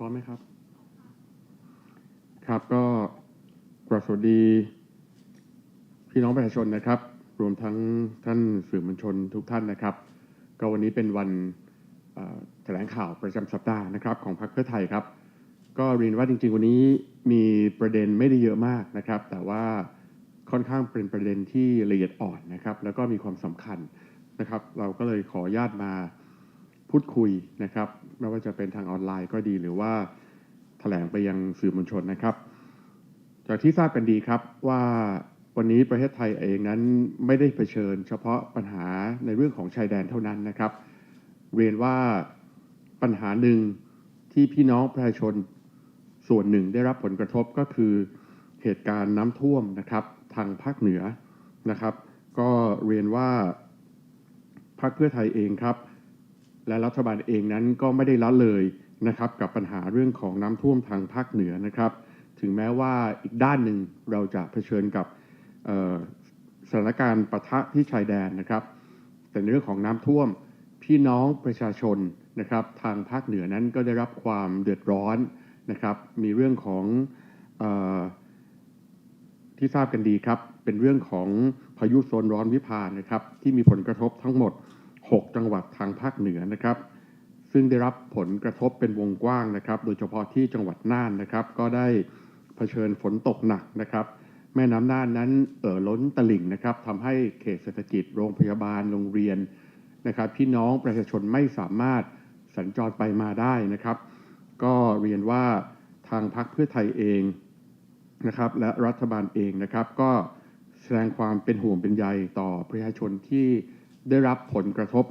พร้อมไหมครับ ครับก็กราบสวัสดีพี่น้องประชาชนนะครับ รวมทั้งท่านสื่อมวลชนทุกท่านนะครับ ก็วันนี้เป็นวันแถลงข่าวประจำสัปดาห์นะครับ ของพรรคเพื่อไทยครับ ก็เรียนว่าจริง ๆ วันนี้มีประเด็นไม่ได้เยอะมากนะครับ แต่ว่าค่อนข้างเป็นประเด็นที่ละเอียดอ่อนนะครับ แล้วก็มีความสำคัญนะครับ เราก็เลยขออนุญาตมา พูดคุยนะครับ ไม่ว่าจะเป็นทางออนไลน์ก็ดีหรือว่าแถลงไปยังสื่อมวลชนนะครับ จากที่ทราบกันดีครับว่าวันนี้ประเทศไทยเองนั้นไม่ได้เผชิญ เฉพาะปัญหาในเรื่องของชายแดนเท่านั้นนะครับ เรียนว่าปัญหาหนึ่งที่พี่น้องประชาชนส่วนหนึ่งได้รับผลกระทบก็คือเหตุการณ์น้ำท่วมนะครับ ทางภาคเหนือนะครับ ก็เรียนว่าพรรคเพื่อไทยเองครับ และรัฐบาลเองนั้นก็ไม่ได้ละเลยนะครับกับปัญหาเรื่องของน้ำท่วมทางภาคเหนือนะครับ ถึงแม้ว่าอีกด้านหนึ่งเราจะเผชิญกับสถานการณ์ปะทะที่ชายแดนนะครับ แต่ในเรื่องของน้ำท่วมพี่น้องประชาชนนะครับ ทางภาคเหนือนั้นก็ได้รับความเดือดร้อนนะครับ มีเรื่องของออที่ทราบกันดีครับ เป็นเรื่องของพายุโซนร้อนวิพานะครับ ที่มีผลกระทบทั้งหมด 6 จังหวัดทางภาคเหนือนะครับ ซึ่งได้รับผลกระทบเป็นวงกว้างนะครับ โดยเฉพาะที่จังหวัดน่านนะครับ ก็ได้เผชิญฝนตกหนักนะครับ แม่น้ำน่านนั้นเอ่อล้นตลิ่งนะครับทำให้เขตเศรษฐกิจโรงพยาบาลโรงเรียนนะครับพี่น้องประชาชนไม่สามารถสัญจรไปมาได้นะครับ ก็เรียนว่าทางพรรคเพื่อไทยเองนะครับและรัฐบาลเองนะครับ ก็แสดงความเป็นห่วงเป็นใยต่อประชาชนที่ ได้รับผลกระทบ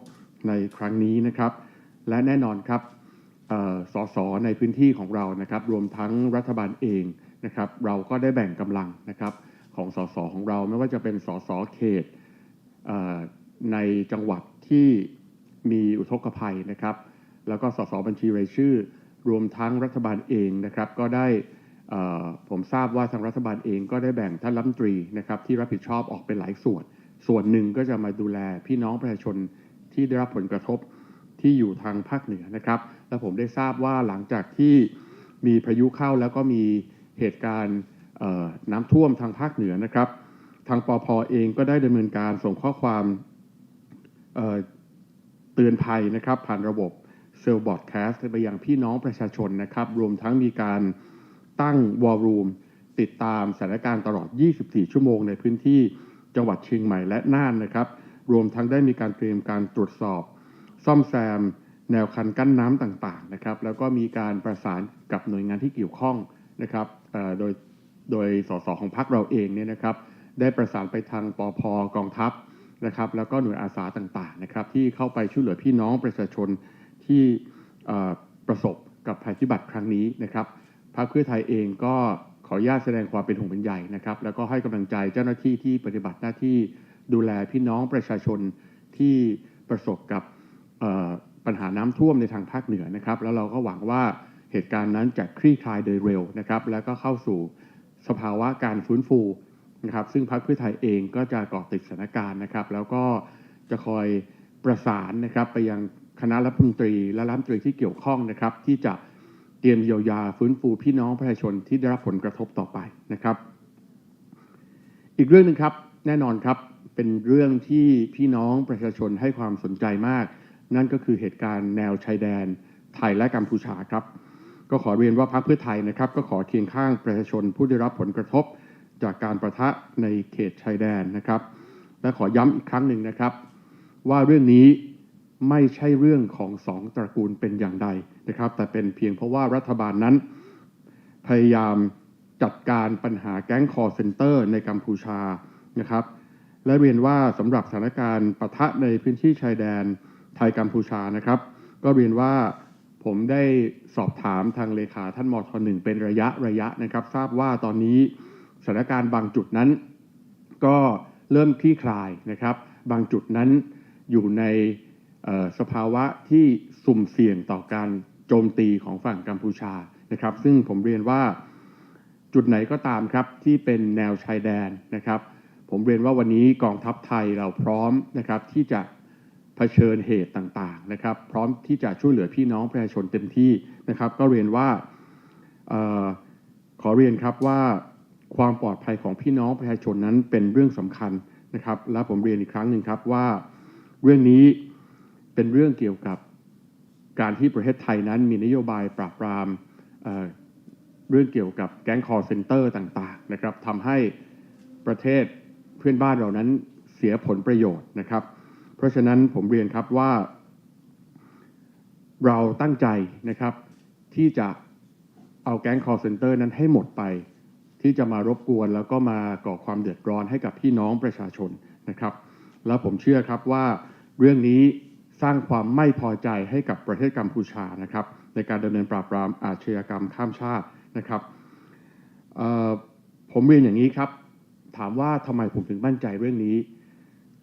ในครั้งนี้นะครับ และแน่นอนครับเอ่อสสในพื้นที่ของเรานะครับ รวมทั้งรัฐบาลเองนะครับ เราก็ได้แบ่งกำลังนะครับของสสของเราไม่ว่าจะเป็นสสเขตเในจังหวัดที่มีอุทกภัยนะครับ แล้วก็สสบัญชีรายชื่อ รวมทั้งรัฐบาลเองนะครับ ก็ได้ผมทราบว่าทางรัฐบาลเองก็ได้แบ่งท่านรัฐมนตรีนะครับที่รับผิดชอบออกเป็นหลายส่วน ส่วนหนึ่งก็จะมาดูแลพี่น้องประชาชนที่ได้รับผลกระทบที่อยู่ทางภาคเหนือนะครับ และผมได้ทราบว่าหลังจากที่มีพายุเข้าแล้วก็มีเหตุการณ์น้ำท่วมทางภาคเหนือนะครับ ทางปอพเองก็ได้ดำเนินการส่งข้อความเเตือนภัยนะครับ ผ่านระบบเซลล์บอร์ดแคสต์ไปยังพี่น้องประชาชนนะครับ รวมทั้งมีการตั้งวอลลุ่มติดตามสถานการณ์ตลอด 24 ชั่วโมงในพื้นที่ จังหวัดเชียงใหม่และน่านนะครับ รวมทั้งได้มีการเตรียมการตรวจสอบ ซ่อมแซม แนวคันกั้นน้ำต่างๆนะครับ แล้วก็มีการประสานกับหน่วยงานที่เกี่ยวข้องนะครับโดยโดยสสของพรรคเราเองเนี่ยนะครับ ได้ประสานไปทางปอพกองทัพนะครับ แล้วก็หน่วยอาสาต่างๆนะครับ ที่เข้าไปช่วยเหลือพี่น้องประชาชนที่ประสบกับภัยพิบัติครั้งนี้นะครับพรรคเพื่อไทยเองก็ ขออนุญาตแสดงความเป็นห่วงเป็นใยนะครับ แล้วก็ให้กำลังใจเจ้าหน้าที่ที่ปฏิบัติหน้าที่ดูแลพี่น้องประชาชนที่ประสบกับปัญหาน้ำท่วมในทางภาคเหนือนะครับ แล้วเราก็หวังว่าเหตุการณ์นั้นจะคลี่คลายโดยเร็วนะครับ แล้วก็เข้าสู่สภาวะการฟื้นฟูนะครับ ซึ่งพรรคเพื่อไทยเองก็จะเกาะติดสถานการณ์นะครับ แล้วก็จะคอยประสานนะครับไปยังคณะรัฐมนตรีและรัฐมนตรีที่เกี่ยวข้องนะครับ ที่จะ รียมเยียวยาฟื้นฟูพี่น้องประชาชนที่ได้รับผลกระทบต่อไปนะครับ อีกเรื่องหนึ่งครับแน่นอนครับเป็นเรื่องที่พี่น้องประชาชนให้ความสนใจมาก นั่นก็คือเหตุการณ์แนวชายแดนไทยและกัมพูชาครับ ก็ขอเรียนว่าพรรคเพื่อไทยนะครับ ก็ขอเคียงข้างประชาชนผู้ได้รับผลกระทบจากการประทะในเขตชายแดนนะครับ และขอย้ำอีกครั้งหนึ่งนะครับ ว่าเรื่องนี้ ไม่ใช่เรื่องของสองตระกูลเป็นอย่างใดนะครับ แต่เป็นเพียงเพราะว่ารัฐบาลนั้น พยายามจัดการปัญหาแก๊งคอร์เซนเตอร์ในกัมพูชานะครับ และเรียนว่าสำหรับสถานการณ์ปะทะในพื้นที่ชายแดนไทยกัมพูชานะครับ ก็เรียนว่าผมได้สอบถามทางเลขาท่านมทหนึ่งเป็นระยะระยะนะครับ ทราบว่าตอนนี้สถานการณ์บางจุดนั้น ก็เริ่มคลี่คลายนะครับ บางจุดนั้นอยู่ใน สภาวะที่สุ่มเสี่ยงต่อการโจมตีของฝั่งกัมพูชานะครับ ซึ่งผมเรียนว่าจุดไหนก็ตามครับที่เป็นแนวชายแดนนะครับ ผมเรียนว่าวันนี้กองทัพไทยเราพร้อมนะครับที่จะเผชิญเหตุต่างๆนะครับ พร้อมที่จะช่วยเหลือพี่น้องประชาชนเต็มที่นะครับ ก็เรียนว่าออขอเรียนครับว่าความปลอดภัยของพี่น้องประชาชนนั้นเป็นเรื่องสำคัญนะครับ และผมเรียนอีกครั้งหนึ่งครับว่าเรื่องนี้ เป็นเรื่องเกี่ยวกับการที่ประเทศไทยนั้นมีนโยบายปราบปรามเเรื่องเกี่ยวกับแก๊งคอร์เซนเตอร์ต่างๆนะครับทำให้ประเทศเพื่อนบ้านเรานั้นเสียผลประโยชน์นะครับ เพราะฉะนั้นผมเรียนครับว่า เราตั้งใจนะครับ ที่จะเอาแก๊ง call center นั้นให้หมดไป ที่จะมารบกวนแล้วก็มาก่อความเดือดร้อนให้กับพี่น้องประชาชนนะครับ แล้วผมเชื่อครับว่าเรื่องนี้ สร้างความไม่พอใจให้กับประเทศกัมพูชานะครับ ในการดำเนินปราบปรามอาชญากรรมข้ามชาตินะครับผมเรียนอย่างนี้ครับ ถามว่าทำไมผมถึงมั่นใจเรื่องนี้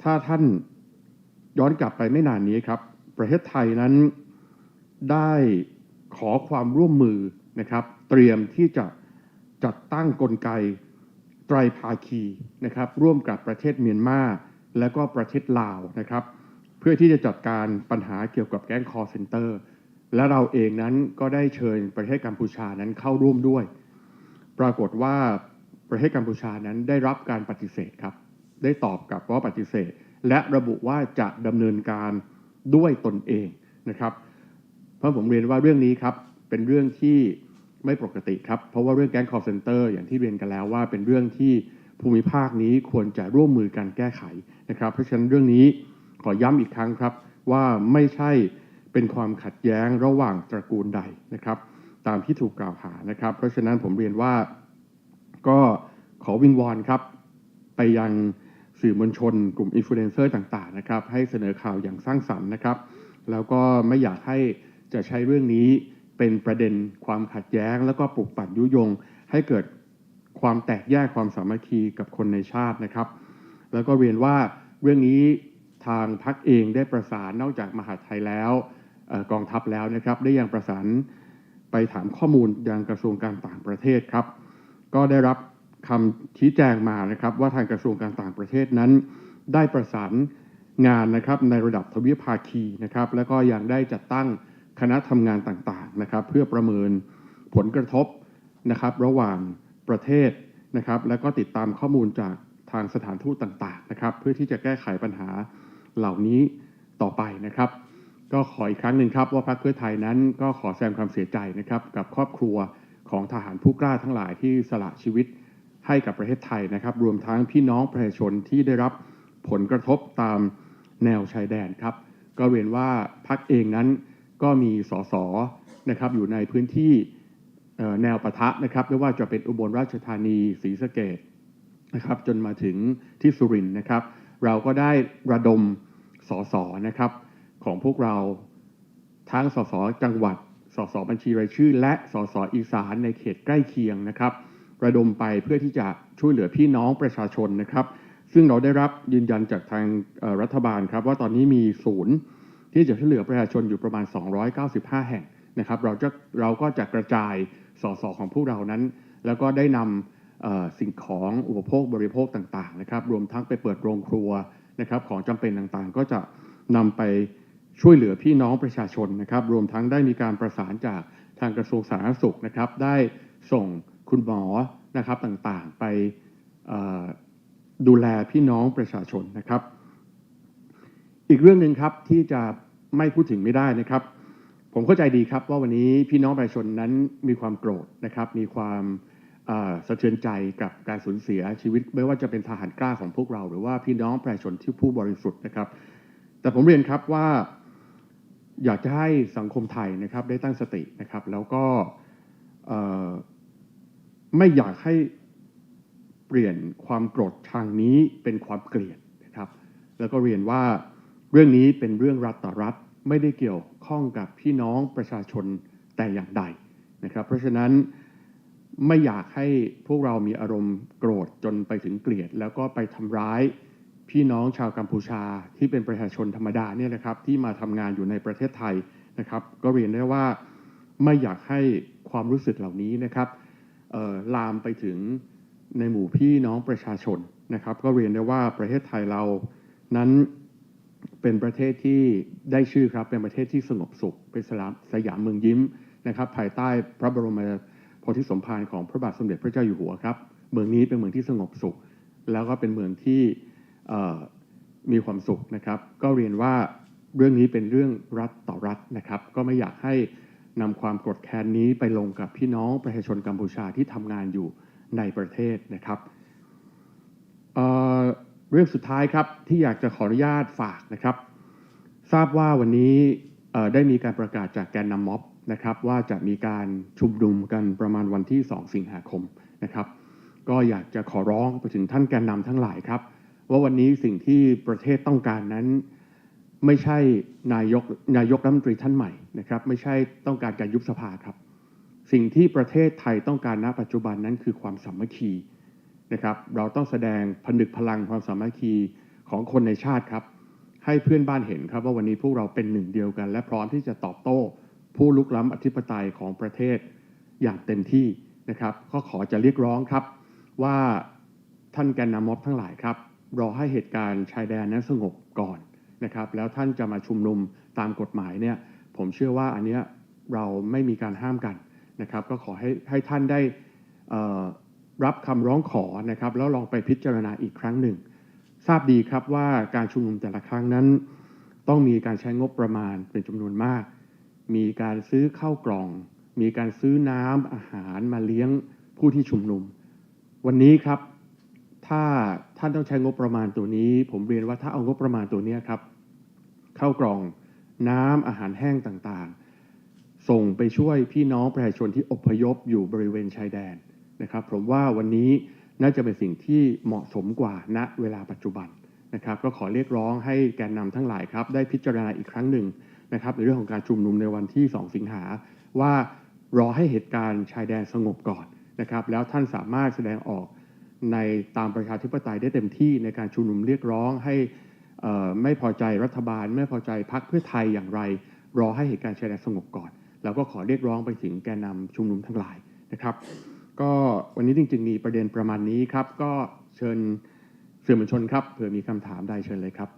ถ้าท่านย้อนกลับไปไม่นานนี้ครับ ประเทศไทยนั้นได้ขอความร่วมมือนะครับ เตรียมที่จะจัดตั้งกลไกไตรภาคีนะครับ ร่วมกับประเทศเมียนมาและก็ประเทศลาวนะครับ พื่อที่จะจัดการปัญหาเกี่ยวกับแก๊งคอร์เซนเตอร์และเราเองนั้นก็ได้เชิญประเทศกัมพูชานั้นเข้าร่วมด้วย ปรากฏว่าประเทศกัมพูชานั้นได้รับการปฏิเสธครับ ได้ตอบกลับว่าปฏิเสธ และระบุว่าจะดำเนินการด้วยตนเองนะครับ เพราะผมเรียนว่าเรื่องนี้ครับเป็นเรื่องที่ไม่ปกติครับ เพราะว่าเรื่องแก๊ง call center อย่างที่เรียนกันแล้วว่าเป็นเรื่องที่ภูมิภาคนี้ควรจะร่วมมือกันแก้ไขนะครับ เพราะฉะนั้นเรื่องนี้ ขอย้ำอีกครั้งครับว่าไม่ใช่เป็นความขัดแย้งระหว่างตระกูลใดนะครับ ตามที่ถูกกล่าวหานะครับ เพราะฉะนั้นผมเรียนว่าก็ขอวิงวอนครับ ไปยังสื่อมวลชน กลุ่มอินฟลูเอนเซอร์ต่างๆนะครับ ให้เสนอข่าวอย่างสร้างสรรค์นะครับ แล้วก็ไม่อยากให้จะใช้เรื่องนี้เป็นประเด็นความขัดแย้ง แล้วก็ปลุกปั่นยุยง ให้เกิดความแตกแยกความสามัคคีกับคนในชาตินะครับ แล้วก็เรียนว่าเรื่องนี้ ทางพักเองได้ประสานนอกจากมหาดไทยแล้วออกองทัพแล้วนะครับ ได้ยังประสานไปถามข้อมูลยังกระทรวงการต่างประเทศครับ ก็ได้รับคำชี้แจงมานะครับ ว่าทางกระทรวงการต่างประเทศนั้น ได้ประสานงานนะครับในระดับทวิภาคีนะครับ แล้วก็ยังได้จัดตั้งคณะทำงานต่างๆนะครับ เพื่อประเมินผลกระทบนะครับ ระหว่างประเทศนะครับ แล้วก็ติดตามข้อมูลจากทางสถานทูตต่างๆนะครับ เพื่อที่จะแก้ไขปัญหา เหล่านี้ต่อไปนะครับ ก็ขออีกครั้งหนึ่งครับ ว่าพรรคเพื่อไทยนั้นก็ขอแสดงความเสียใจนะครับ กับครอบครัวของทหารผู้กล้าทั้งหลายที่สละชีวิตให้กับประเทศไทยนะครับ รวมทั้งพี่น้องประชาชนที่ได้รับผลกระทบตามแนวชายแดนครับ ก็เรียนว่าพรรคเองนั้นก็มีสสนะครับอยู่ในพื้นที่แนวปะทะนะครับไม่ว่าจะเป็นอุบลราชธานีศรีสะเกดนะครับจนมาถึงที่สุรินทร์นะครับ เราก็ได้ระดมสสนะครับของพวกเราทั้งสสจังหวัดสสบัญชีรายชื่อ และสสอีสานในเขตใกล้เคียงนะครับ ระดมไปเพื่อที่จะช่วยเหลือพี่น้องประชาชนนะครับ ซึ่งเราได้รับยืนยันจากทางรัฐบาลครับ ว่าตอนนี้มีศูนย์ที่จะช่วยเหลือประชาชนอยู่ประมาณ 295 แห่งนะครับ เราจะเราก็จะกระจายสสของพวกเรานั้น แล้วก็ได้นำ สิ่งของอุปโภคบริโภคต่างๆนะครับ รวมทั้งไปเปิดโรงครัวนะครับ ของจำเป็นต่างๆ ก็จะนำไปช่วยเหลือพี่น้องประชาชนนะครับ รวมทั้งได้มีการประสานจากทางกระทรวงสาธารณสุขนะครับ ได้ส่งคุณหมอนะครับต่างๆ ไปดูแลพี่น้องประชาชนนะครับ อีกเรื่องหนึ่งครับที่จะไม่พูดถึงไม่ได้นะครับ ผมเข้าใจดีครับว่าวันนี้พี่น้องประชาชนนั้นมีความโกรธนะครับ มีความ สะเทือนใจกับการสูญเสียชีวิต ไม่ว่าจะเป็นทหารกล้าของพวกเรา หรือว่าพี่น้องประชาชนที่ผู้บริสุทธิ์นะครับ แต่ผมเรียนครับว่าอยากจะให้สังคมไทยนะครับได้ตั้งสตินะครับ แล้วก็ไม่อยากให้เปลี่ยนความโกรธทางนี้เป็นความเกลียดนะครับ แล้วก็เรียนว่าเรื่องนี้เป็นเรื่องรัฐต่อรัฐไม่ได้เกี่ยวข้องกับพี่น้องประชาชนแต่อย่างใดนะครับ เพราะฉะนั้น ไม่อยากให้พวกเรามีอารมณ์โกรธจนไปถึงเกลียด แล้วก็ไปทำร้ายพี่น้องชาวกัมพูชาที่เป็นประชาชนธรรมดาเนี่ยนะครับที่มาทำงานอยู่ในประเทศไทยนะครับ ก็เรียนได้ว่าไม่อยากให้ความรู้สึกเหล่านี้นะครับลามไปถึงในหมู่พี่น้องประชาชนนะครับ ก็เรียนได้ว่าประเทศไทยเรานั้นเป็นประเทศที่ได้ชื่อครับเป็นประเทศที่สงบสุขเป็นสลามสยามเมืองยิ้มนะครับ ภายใต้พระบรม โพธิสมภารของพระบาทสมเด็จพระเจ้าอยู่หัวครับเมืองนี้เป็นเมืองที่สงบสุข แล้วก็เป็นเมืองที่มีความสุขนะครับ ก็เรียนว่าเรื่องนี้เป็นเรื่องรัฐต่อรัฐนะครับ ก็ไม่อยากให้นำความกรธแค้นนี้ไปลงกับพี่น้องประชาชนกัมพูชาที่ทำงานอยู่ในประเทศนะครับเเรื่องสุดท้ายครับที่อยากจะขออนุญาตฝากนะครับ ทราบว่าวันนี้ได้มีการประกาศจากแกนนำม็อบ นะครับว่าจะมีการชุมนุมกันประมาณวันที่ 2 สิงหาคมนะครับ ก็อยากจะขอร้องไปถึงท่านแกนนำทั้งหลายครับ ว่าวันนี้สิ่งที่ประเทศต้องการนั้น ไม่ใช่นายกนายกรัฐมนตรีท่านใหม่นะครับ ไม่ใช่ต้องการการยุบสภาครับ สิ่งที่ประเทศไทยต้องการณปัจจุบันนั้นคือความสามัคคีนะครับ เราต้องแสดงผนึกพลังความสามัคคีของคนในชาติครับ ให้เพื่อนบ้านเห็นครับว่าวันนี้พวกเราเป็นหนึ่งเดียวกัน และพร้อมที่จะตอบโต้ ผู้ลุกล้ำอธิปไตยของประเทศอย่างเต็มที่นะครับก็ขอจะเรียกร้องครับว่าท่านแกนนำม็อบทั้งหลายครับ รอให้เหตุการณ์ชายแดนนั้นสงบก่อนนะครับ แล้วท่านจะมาชุมนุมตามกฎหมายเนี่ยผมเชื่อว่าอันเนี้ยเราไม่มีการห้ามกันนะครับ ก็ขอให้ให้ท่านได้รับคำร้องขอนะครับ แล้วลองไปพิจารณาอีกครั้งหนึ่ง ทราบดีครับว่าการชุมนุมแต่ละครั้งนั้น ต้องมีการใช้งบประมาณเป็นจำนวนมาก มีการซื้อข้าวกล่อง มีการซื้อน้ำอาหารมาเลี้ยงผู้ที่ชุมนุม วันนี้ครับ ถ้าท่านต้องใช้งบประมาณตัวนี้ ผมเรียนว่าถ้าเอางบประมาณตัวนี้ครับข้าวกล่องน้ำอาหารแห้งต่างๆ ส่งไปช่วยพี่น้องประชาชนที่อพยพอยู่บริเวณชายแดนนะครับ ผมว่าวันนี้น่าจะเป็นสิ่งที่เหมาะสมกว่าณเวลาปัจจุบันนะครับ ก็ขอเรียกร้องให้แกนนำทั้งหลายครับ ได้พิจารณาอีกครั้งหนึ่ง นะครับในเรื่องของการชุมนุมในวันที่ 2 สิงหาว่ารอให้เหตุการณ์ชายแดนสงบก่อนนะครับ แล้วท่านสามารถแสดงออกในตามประชาธิปไตยได้เต็มที่ในการชุมนุมเรียกร้องให้ไม่พอใจรัฐบาล ไม่พอใจพรรคเพื่อไทยอย่างไร รอให้เหตุการณ์ชายแดนสงบก่อน แล้วก็ขอเรียกร้องไปถึงแกนนำชุมนุมทั้งหลายนะครับ ก็วันนี้จริง ๆ มีประเด็นประมาณนี้ครับ ก็เชิญสื่อมวลชนครับเผื่อมีคำถามใดเชิญเลยครับ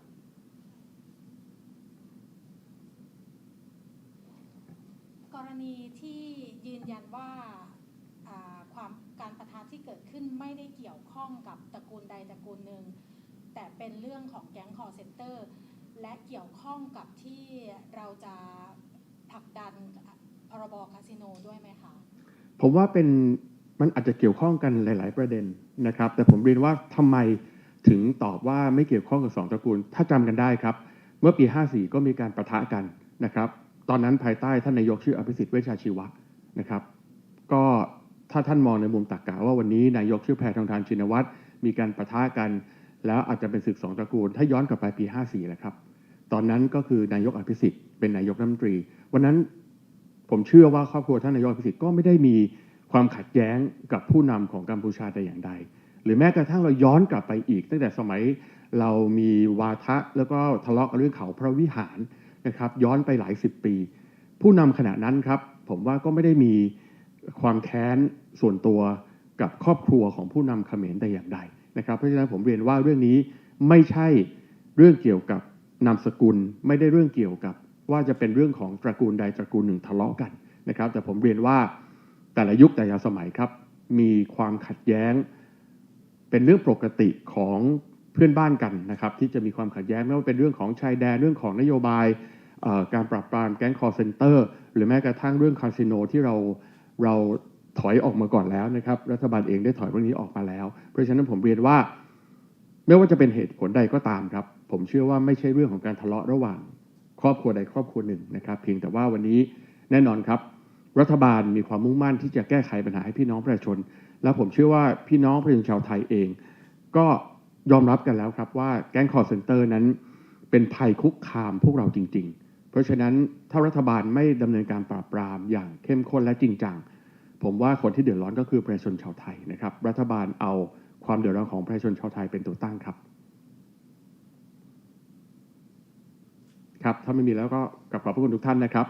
กรณีที่ยืนยันว่าอ่าความการประทะที่เกิดขึ้นไม่ได้เกี่ยวข้ องกับตระกูลใดตระกูลหนึ่งแต่เป็นเรื่องของแก๊งคอร์เซนเตอร์และเกี่ยวข้องกับที่เราจะผลักดันพรบคาสิโนด้วยไหมคะผมว่าเป็นมันอาจจะเกี่ยวข้องกันหลาย ๆ ประเด็นนะครับ แต่ผมเรียนว่าทำไมถึงตอบว่าไม่เกี่ยวข้องกับสองตระกูล ถ้าจำกันได้ครับ เมื่อปี 54 ก็มีการประทะกันนะครับ ตอนนั้นภายใต้ท่านนายกชื่ออภิสิทธิ์เวชชาชีวะนะครับ ก็ ถ้าท่านมองในมุมตรรกะว่าวันนี้นายกชื่อแพทองทานชินวัตรมีการประทะกัน แล้วอาจจะเป็นศึกสองตระกูล ถ้าย้อนกลับไปปี 54แหละครับ ตอนนั้นก็คือนายกอภิสิทธิ์เป็นนายกรัฐมนตรี วันนั้นผมเชื่อว่าครอบครัวท่านนายกอภิสิทธิ์ก็ไม่ได้มีความขัดแย้งกับผู้นำของกัมพูชาแต่อย่างใด หรือแม้กระทั่งเราย้อนกลับไปอีก ตั้งแต่สมัยเรามีวาทะแล้วก็ทะเลาะเรื่องเขาพระวิหารนะครับย้อนไปหลายสิบปี ผู้นำขณะนั้นครับผมว่าก็ไม่ได้มี ความแค้นส่วนตัวกับครอบครัวของผู้นำเขมรแต่อย่างใดนะครับเพราะฉะนั้นผมเรียนว่าเรื่องนี้ไม่ใช่เรื่องเกี่ยวกับนามสกุล ไม่ได้เรื่องเกี่ยวกับ ว่าจะเป็นเรื่องของตระกูลใดตระกูลหนึ่งทะเลาะกันนะครับ แต่ผมเรียนว่าแต่ละยุคแต่ละสมัยครับ มีความขัดแย้ง เป็นเรื่องปกติของเพื่อนบ้านกันนะครับ ที่จะมีความขัดแย้งไม่ว่าเป็นเรื่องของชายแดนเรื่องของนโยบายการปราบปรามแก๊งคอร์เซนเตอร์หรือแม้กระทั่งเรื่องคาสิโนที่เรา เราถอยออกมาก่อนแล้วนะครับ รัฐบาลเองได้ถอยเรื่องนี้ออกมาแล้ว เพราะฉะนั้นผมเรียนว่า ไม่ว่าจะเป็นเหตุผลใดก็ตามครับ ผมเชื่อว่าไม่ใช่เรื่องของการทะเลาะระหว่าง ครอบครัวใดครอบครัวหนึ่งนะครับ เพียงแต่ว่าวันนี้แน่นอนครับ รัฐบาลมีความมุ่งมั่นที่จะแก้ไขปัญหาให้พี่น้องประชาชน แล้วผมเชื่อว่าพี่น้องประชาชนชาวไทยเอง ก็ยอมรับกันแล้วครับว่าแก๊งคอร์เซนเตอร์นั้น เป็นภัยคุกคามพวกเราจริง ๆ ราะฉะนั้นถ้ารัฐบาลไม่ดำเนินการปราบปรามอย่างเข้มข้นและจริงจัง ผมว่าคนที่เดือดร้อนก็คือประชาชนชาวไทยนะครับ รัฐบาลเอาความเดือดร้อนของประชาชนชาวไทยเป็นตัวตั้งครับ ครับ ถ้าไม่มีแล้วก็กลับขอบพระคุณทุกท่านนะครับ